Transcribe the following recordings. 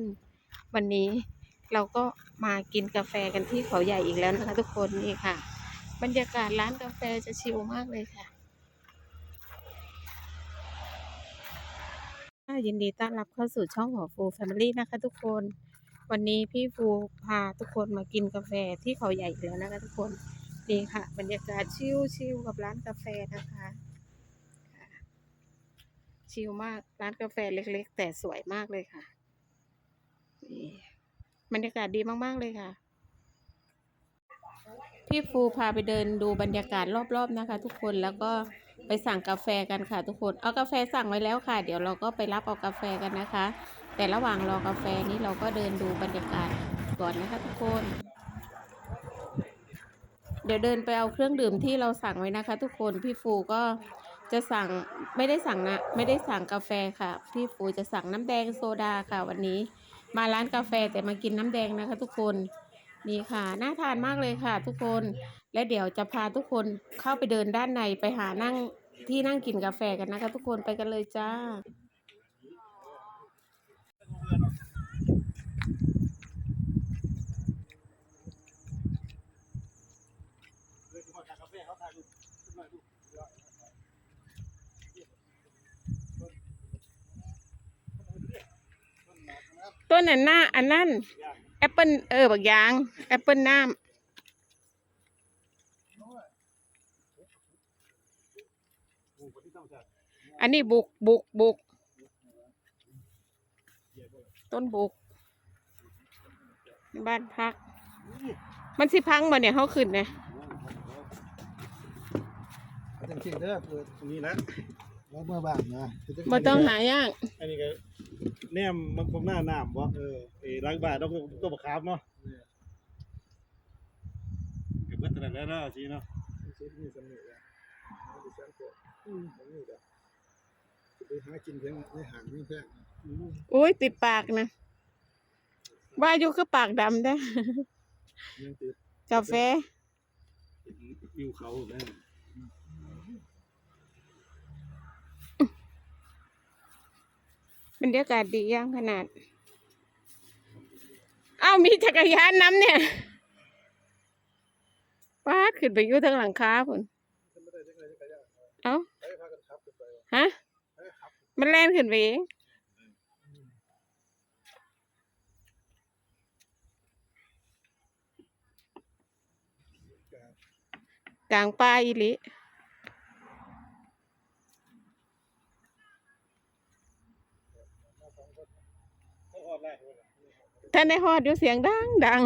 น วันนี้เราก็มากินกาแฟกันที่เขาใหญ่อีกแล้วนะคะทุกคนนี่ค่ะ บรรยากาศร้านกาแฟจะชิลมากเลยค่ะยินดีต้อนรับเข้าสู่ช่องของฟูแฟมิลี่นะคะ ทุกคน วันนี้พี่ฟูพาทุกคนมากินกาแฟที่เขาใหญ่อีกแล้วนะคะ ทุกคนนี่ค่ะ บรรยากาศชิลๆกับร้านกาแฟนะคะชิลมากร้านกาแฟเล็ก ๆ แต่สวยมากเลยค่ะ บรรยากาศดีมาก ๆ เลยค่ะ พี่ฟูพาไปเดินดูบรรยากาศรอบ ๆ นะคะ ทุกคนแล้วก็ไปสั่งกาแฟกันค่ะ ทุกคนเอากาแฟสั่งไว้แล้วค่ะ เดี๋ยวเราก็ไปรับเอากาแฟกันนะคะ แต่ระหว่างรอกาแฟนี้เราก็เดินดูบรรยากาศก่อนนะคะ ทุกคน เดี๋ยวเดินไปเอาเครื่องดื่มที่เราสั่งไว้นะคะ ทุกคนพี่ฟูก็จะสั่งไม่ได้สั่งนะไม่ได้สั่งกาแฟค่ะ พี่ฟูจะสั่งน้ำแดงโซดาค่ะวันนี้ มาร้านกาแฟแต่มากินน้ำแดงนะคะ ทุกคนนี่ค่ะน่าทานมากเลยค่ะ ทุกคนและเดี๋ยวจะพาทุกคนเข้าไปเดินด้านในไปหานั่งที่นั่งกินกาแฟกันนะคะ ทุกคนไปกันเลยจ้า ต้นอันหน้าอันนั่นแอปเปิลเออบักยางแอปเปิลน้ำอันนี้บุกบุกบุกต้นบุก บ้านพัก มันสิพังบ่เนี่ยเขาขึ้นเนี่ยจริงๆเด้อเปิดนี่นะแล้วเมื่อบ้านนะบ่ต้องหายากอันนี้ก็ แนมมันคงหน้าน้ำบ่เออไอ้ล้างบาทต้องตัวบักคามเนาะเก็บเบิดตนั้นแล้วเนาะสิเนาะชุดนี้สนุกอะดิฉันก็อืมสนุกอะไปหากินเพียงในห่างนี่แพงอุ้ยติดปากนะว่าอยู่คือปากดำได้อยังติดกาแฟวิวเขาแม่ บรรยากาศดีย่างขนาด เอ้ามีจักรยานน้ำเนี่ยป้าดขึ้นไปอยู่ทางหลังคาพุ่นเอ้าไปพาฮะ มันแล่นขึ้นไปเองกลางป่าอีหลิ เขาฮอดไล่ท่านได้ฮอดอยู่เสียงดังดัง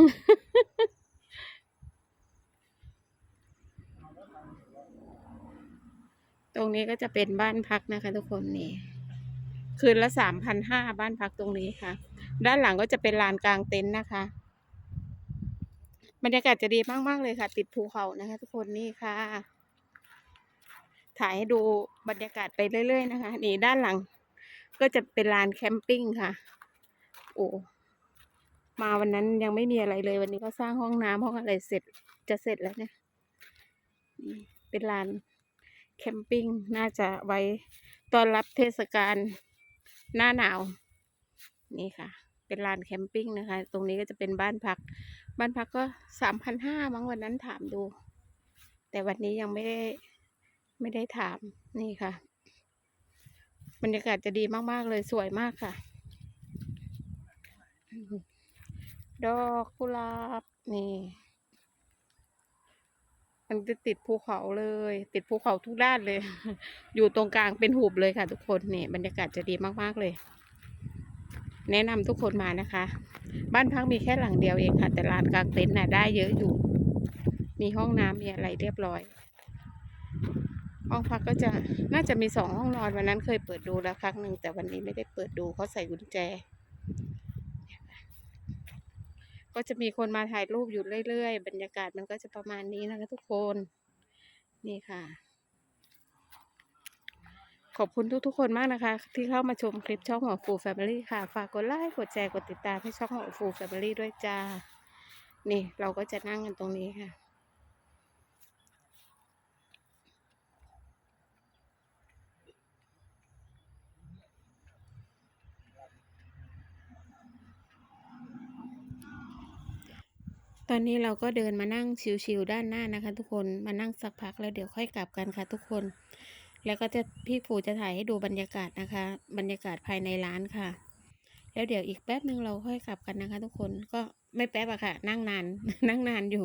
ตรงนี้ก็จะเป็นบ้านพักนะคะ ทุกคนนี่คืนละสามพันห้าบ้านพักตรงนี้ค่ะ ด้านหลังก็จะเป็นลานกลางเต็นท์นะคะ บรรยากาศจะดีมาก ๆ เลยค่ะ ติดภูเขานะคะ ทุกคนนี่ค่ะ ถ่ายให้ดูบรรยากาศไปเรื่อย ๆ นะคะ นี่ด้านหลังก็จะเป็นลานแคมปิ้งค่ะ โอ้มาวันนั้นยังไม่มีอะไรเลย วันนี้ก็สร้างห้องน้ำห้องอะไรเสร็จจะเสร็จแล้วเนี่ยนี่เป็นลานแคมปิ้งน่าจะไว้ต้อนรับเทศกาลหน้าหนาว นี่ค่ะ เป็นลานแคมปิ้งนะคะ ตรงนี้ก็จะเป็นบ้านพัก บ้านพักก็สามพันห้ามั้งวันนั้นถามดู แต่วันนี้ยังไม่ได้ไม่ได้ถามนี่ค่ะ บรรยากาศจะดีมาก ๆ เลยสวยมากค่ะ ดอกกุหลาบนี่ มันจะติดภูเขาเลย ติดภูเขาทุกด้านเลย อยู่ตรงกลางเป็นหุบเลยค่ะ ทุกคนนี่บรรยากาศจะดีมากๆเลย แนะนำทุกคนมานะคะ บ้านพักมีแค่หลังเดียวเองค่ะ แต่ลานกลางเต็นท์น่ะได้เยอะอยู่ มีห้องน้ำมีอะไรเรียบร้อย ห้องพักก็จะน่าจะมีสองห้องนอนวันนั้นเคยเปิดดูแล้วครั้งหนึ่งแต่วันนี้ไม่ได้เปิดดูเขาใส่กุญแจ ก็จะมีคนมาถ่ายรูปอยู่เรื่อยๆ บรรยากาศมันก็จะประมาณนี้นะคะทุกคน นี่ค่ะ ขอบคุณทุกๆคนมากนะคะ ที่เข้ามาชมคลิปช่องของฟูแฟมิลี่ค่ะ ฝากกดไลค์กดแชร์กดติดตามให้ช่องของฟูแฟมิลี่ด้วยจ้า นี่เราก็จะนั่งกันตรงนี้ค่ะ ตอนนี้เราก็เดินมานั่งชิวๆด้านหน้านะคะ ทุกคนมานั่งสักพักแล้วเดี๋ยวค่อยกลับกันค่ะ ทุกคน แล้วก็จะพี่ผูจะถ่ายให้ดูบรรยากาศนะคะ บรรยากาศภายในร้านค่ะ แล้วเดี๋ยวอีกแป๊บหนึ่งเราค่อยกลับกันนะคะ ทุกคนก็ไม่แป๊บอะค่ะ นั่งนานนั่งนานอยู่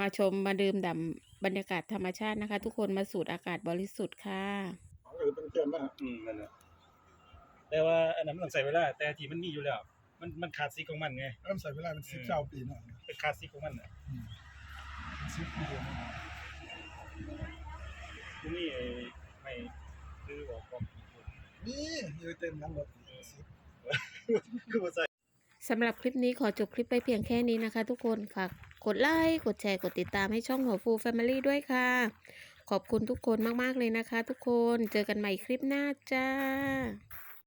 มาชมมาดื่มด่ำบรรยากาศธรรมชาตินะคะ ทุกคนมาสูดอากาศบริสุทธิ์ค่ะเออเป็นเพื่อนบ้างอืมนั่นแหละแต่ว่าอันนั้นมันต้องใส่เวลาแต่ทีมันมีอยู่แล้ว มันมันขาดซีของมันไงเริ่มใส่เวลาเป็นสิบเก้าปีเนาะเป็นขาดซีของมันน่ะสิบปีเนาะทีนี้ไอ้ไม่คือบอกบอกนี่อยู่เต็มนั้นหมดสิบคือว่าใส่สำหรับคลิปนี้ขอจบคลิปไปเพียงแค่นี้นะคะ ทุกคนฝากกดไลค์กดแชร์กดติดตามให้ช่องหัวฟู Family ด้วยค่ะ ขอบคุณทุกคนมาก ๆ เลยนะคะ ทุกคนเจอกันใหม่คลิปหน้าจ้า